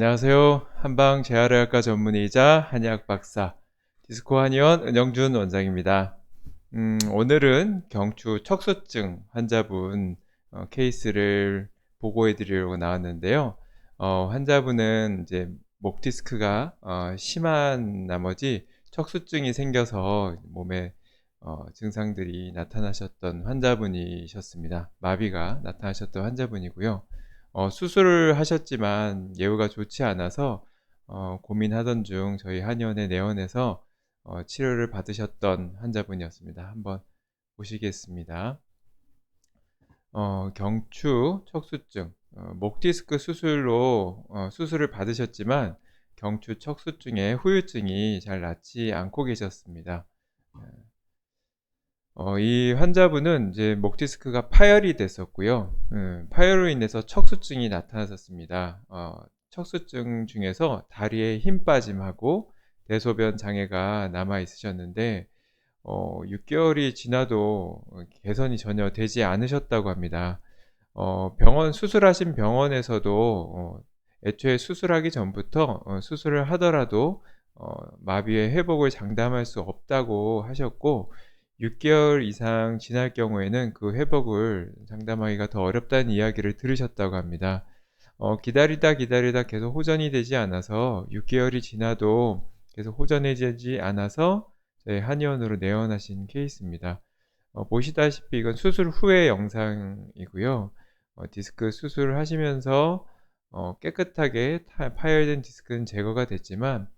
안녕하세요. 한방 재활의학과 전문의이자 한의학 박사 디스코 한의원 은영준 원장입니다. 음, 오늘은 경추 척수증 환자분 어, 케이스를 보고해 드리려고 나왔는데요. 어, 환자분은 이제 목 디스크가 어, 심한 나머지 척수증이 생겨서 몸에 어, 증상들이 나타나셨던 환자분이셨습니다. 마비가 나타나셨던 환자분이고요. 어, 수술을 하셨지만 예후가 좋지 않아서 어, 고민하던 중 저희 한의원에 내원해서 어, 치료를 받으셨던 환자분이었습니다. 한번 보시겠습니다. 어, 경추 척수증, 어, 목 디스크 수술로 어, 수술을 받으셨지만 경추 척수증의 후유증이 잘 낫지 않고 계셨습니다. 어, 이 환자분은 이제 목 디스크가 파열이 됐었고요. 음, 파열로 인해서 척수증이 나타났었습니다. 어, 척수증 중에서 다리에 힘 빠짐하고 대소변 장애가 남아 있으셨는데 어, 6개월이 지나도 개선이 전혀 되지 않으셨다고 합니다. 어, 병원 수술하신 병원에서도 어, 애초에 수술하기 전부터 어, 수술을 하더라도 어, 마비의 회복을 장담할 수 없다고 하셨고 6개월 이상 지날 경우에는 그 회복을 장담하기가 더 어렵다는 이야기를 들으셨다고 합니다. 어, 기다리다 기다리다 계속 호전이 되지 않아서 6개월이 지나도 계속 호전해지지 않아서 저희 한의원으로 내원하신 케이스입니다. 어, 보시다시피 이건 수술 후의 영상이고요. 어, 디스크 수술을 하시면서 어, 깨끗하게 파열된 디스크는 제거가 됐지만 어,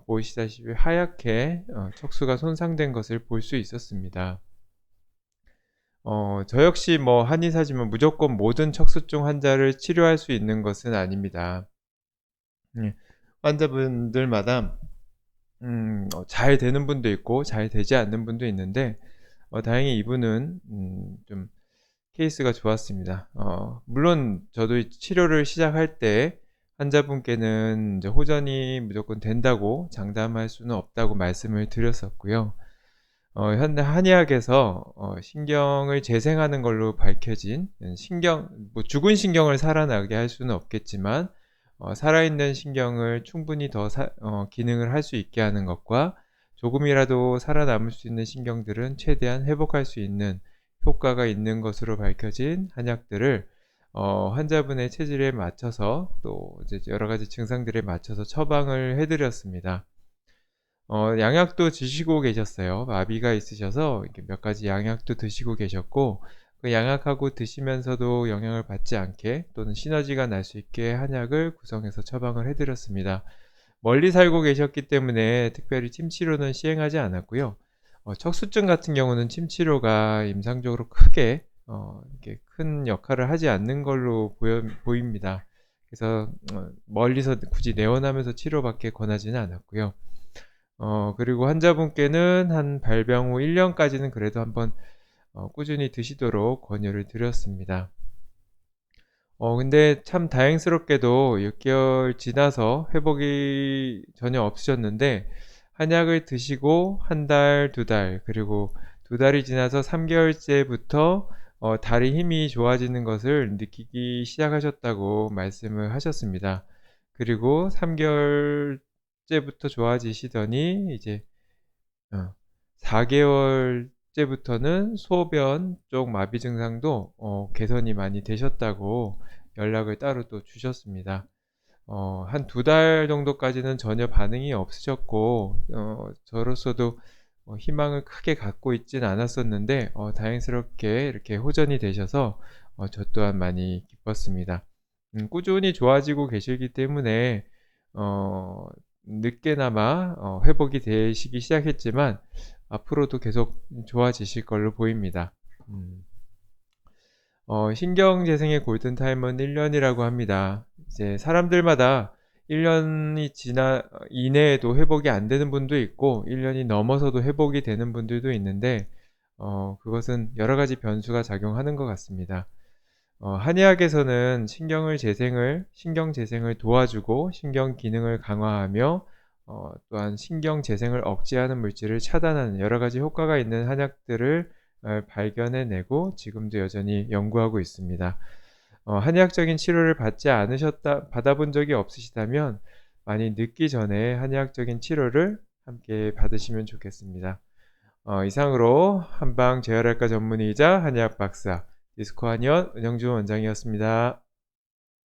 보이시다시피 하얗게 어, 척수가 손상된 것을 볼 수 있었습니다. 어, 저 역시 뭐 한의사지만 무조건 모든 척수증 환자를 치료할 수 있는 것은 아닙니다. 예, 환자분들마다 음, 어, 잘 되는 분도 있고 잘 되지 않는 분도 있는데 어, 다행히 이분은 음, 좀 케이스가 좋았습니다. 어, 물론 저도 치료를 시작할 때 환자분께는 이제 호전이 무조건 된다고 장담할 수는 없다고 말씀을 드렸었고요. 어, 현대 한의학에서 어, 신경을 재생하는 걸로 밝혀진 신경, 뭐 죽은 신경을 살아나게 할 수는 없겠지만 어, 살아있는 신경을 충분히 더 사, 어, 기능을 할 수 있게 하는 것과 조금이라도 살아남을 수 있는 신경들은 최대한 회복할 수 있는 효과가 있는 것으로 밝혀진 한약들을 어, 환자분의 체질에 맞춰서 또 이제 여러 가지 증상들에 맞춰서 처방을 해드렸습니다. 어, 양약도 드시고 계셨어요. 마비가 있으셔서 몇 가지 양약도 드시고 계셨고 그 양약하고 드시면서도 영향을 받지 않게 또는 시너지가 날 수 있게 한약을 구성해서 처방을 해드렸습니다. 멀리 살고 계셨기 때문에 특별히 침치료는 시행하지 않았고요. 어, 척수증 같은 경우는 침치료가 임상적으로 크게 어, 이렇게 큰 역할을 하지 않는 걸로 보여, 보입니다. 그래서 어, 멀리서 굳이 내원하면서 치료받게 권하지는 않았고요. 어, 그리고 환자분께는 한 발병 후 1년까지는 그래도 한번 어, 꾸준히 드시도록 권유를 드렸습니다. 어, 근데 참 다행스럽게도 6개월 지나서 회복이 전혀 없으셨는데 한약을 드시고 한 달, 두 달, 그리고 두 달이 지나서 3개월째부터 어, 다리 힘이 좋아지는 것을 느끼기 시작하셨다고 말씀을 하셨습니다. 그리고 3개월째부터 좋아지시더니 이제 어, 4개월째부터는 소변 쪽 마비 증상도 어, 개선이 많이 되셨다고 연락을 따로 또 주셨습니다. 어, 한 두 달 정도까지는 전혀 반응이 없으셨고 어, 저로서도 어, 희망을 크게 갖고 있진 않았었는데 어, 다행스럽게 이렇게 호전이 되셔서 어, 저 또한 많이 기뻤습니다. 음, 꾸준히 좋아지고 계시기 때문에 어, 늦게나마 어, 회복이 되시기 시작했지만 앞으로도 계속 좋아지실 걸로 보입니다. 음. 어, 신경재생의 골든타임은 1년이라고 합니다. 이제 사람들마다 1년이 지나 이내에도 회복이 안 되는 분도 있고 1년이 넘어서도 회복이 되는 분들도 있는데 어, 그것은 여러 가지 변수가 작용하는 것 같습니다. 어, 한의학에서는 신경을 재생을 신경 재생을 도와주고 신경 기능을 강화하며 어, 또한 신경 재생을 억제하는 물질을 차단하는 여러 가지 효과가 있는 한약들을 어, 발견해내고 지금도 여전히 연구하고 있습니다. 어, 한의학적인 치료를 받지 않으셨다, 받아본 적이 없으시다면 많이 늦기 전에 한의학적인 치료를 함께 받으시면 좋겠습니다. 어, 이상으로 한방 재활학과 전문의이자 한의학 박사 디스코 한의원 은영주 원장이었습니다.